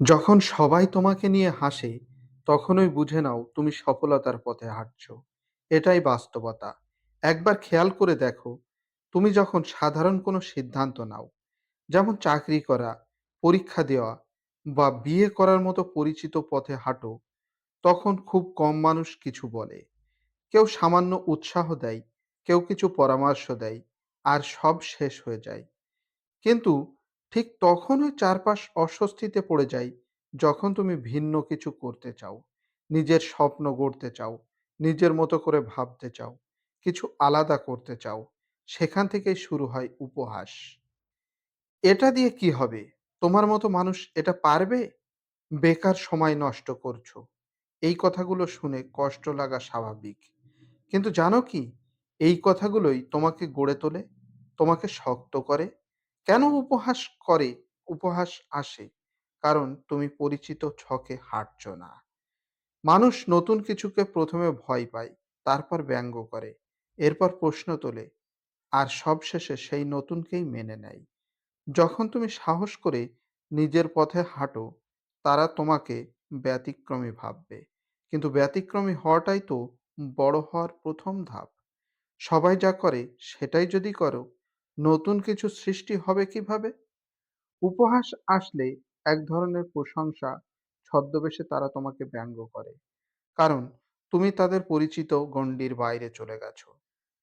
যখন সবাই তোমাকে নিয়ে হাসে, তখনই বুঝে নাও তুমি সফলতার পথে হাঁটছ এটাই বাস্তবতা। একবার খেয়াল করে দেখো, তুমি যখন সাধারণ কোনো সিদ্ধান্ত নাও, যেমন চাকরি করা, পরীক্ষা দেওয়া বা বিয়ে করার মতো পরিচিত পথে হাঁটো, তখন খুব কম মানুষ কিছু বলে। কেউ সামান্য উৎসাহ দেয়, কেউ কিছু পরামর্শ দেয়, আর সব শেষ হয়ে যায়। কিন্তু ঠিক তখনই চারপাশ অস্বস্তিতে পড়ে যায় যখন তুমি ভিন্ন কিছু করতে চাও, নিজের স্বপ্ন গড়তে চাও, নিজের মতো করে ভাবতে চাও, কিছু আলাদা করতে চাও। সেখান থেকেই শুরু হয় উপহাস। এটা দিয়ে কি হবে? তোমার মতো মানুষ এটা পারবে? বেকার সময় নষ্ট করছ। এই কথাগুলো শুনে কষ্ট লাগা স্বাভাবিক। কিন্তু জানো কি? এই কথাগুলোই তোমাকে গড়ে তোলে, তোমাকে শক্ত করে। কেন উপহাস করে? উপহাস আসে কারণ তুমি পরিচিত ছকে হাঁটছ না। মানুষ নতুন কিছুকে প্রথমে ভয় পায়, তারপর ব্যঙ্গ করে, এরপর প্রশ্ন তোলে, আর সবশেষে সেই নতুনকেই মেনে নেয়। যখন তুমি সাহস করে নিজের পথে হাঁটো, তারা তোমাকে ব্যতিক্রমী ভাববে। কিন্তু ব্যতিক্রমী হওয়াটাই তো বড় হওয়ার প্রথম ধাপ। সবাই যা করে সেটাই যদি করো, নতুন কিছু সৃষ্টি হবে কীভাবে? উপহাস আসলে এক ধরনের প্রশংসা, ছদ্মবেশে তারা তোমাকে ব্যঙ্গ করে। কারণ তুমি তাদের পরিচিত গণ্ডির বাইরে চলে গেছো।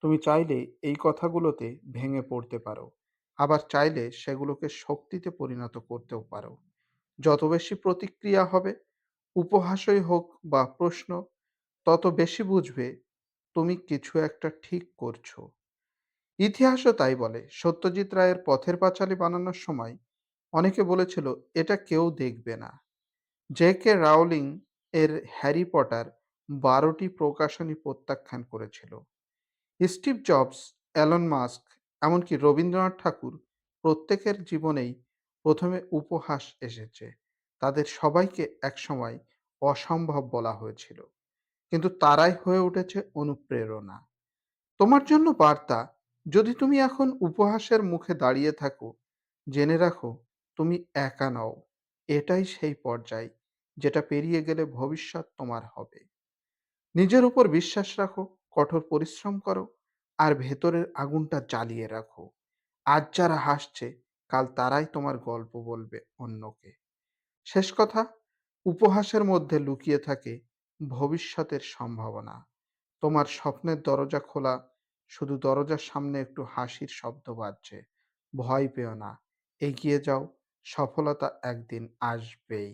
তুমি চাইলে এই কথাগুলোতে ভেঙে পড়তে পারো। আবার চাইলে সেগুলোকে শক্তিতে পরিণত করতেও পারো। যত বেশি প্রতিক্রিয়া হবে, উপহাসই হোক বা প্রশ্ন, তত বেশি বুঝবে তুমি কিছু একটা ঠিক করছ। ইতিহাসও তাই বলে। সত্যজিৎ রায়ের পথের পাঁচালী বানানোর সময় অনেকে বলেছিল এটা কেউ দেখবে না। জে কে রাউলিং এর হ্যারি পটার বারোটি প্রকাশনী প্রত্যাখ্যান করেছিল। স্টিভ জবস, অ্যালন মাস্ক, এমনকি রবীন্দ্রনাথ ঠাকুর প্রত্যেকের জীবনেই প্রথমে উপহাস এসেছে। তাদের সবাইকে একসময় অসম্ভব বলা হয়েছিল। কিন্তু তারাই হয়ে উঠেছে অনুপ্রেরণা। তোমার জন্য বার্তা, যদি তুমি এখন উপহাসের মুখে দাঁড়িয়ে থাকো, জেনে রাখো তুমি একা নও। এটাই সেই পর্যায় যেটা পেরিয়ে গেলে ভবিষ্যৎ তোমার হবে। নিজের উপর বিশ্বাস রাখো, কঠোর পরিশ্রম করো, আর ভেতরের আগুনটা জ্বালিয়ে রাখো। আজ যারা হাসছে, কাল তারাই তোমার গল্প বলবে অন্যকে। শেষ কথা, উপহাসের মধ্যে লুকিয়ে থাকে ভবিষ্যতের সম্ভাবনা। তোমার স্বপ্নের দরজা খোলা, শুধু দরজার সামনে একটু হাসির শব্দ বাজছে। ভয় পেও না, এগিয়ে যাও, সফলতা একদিন আসবেই।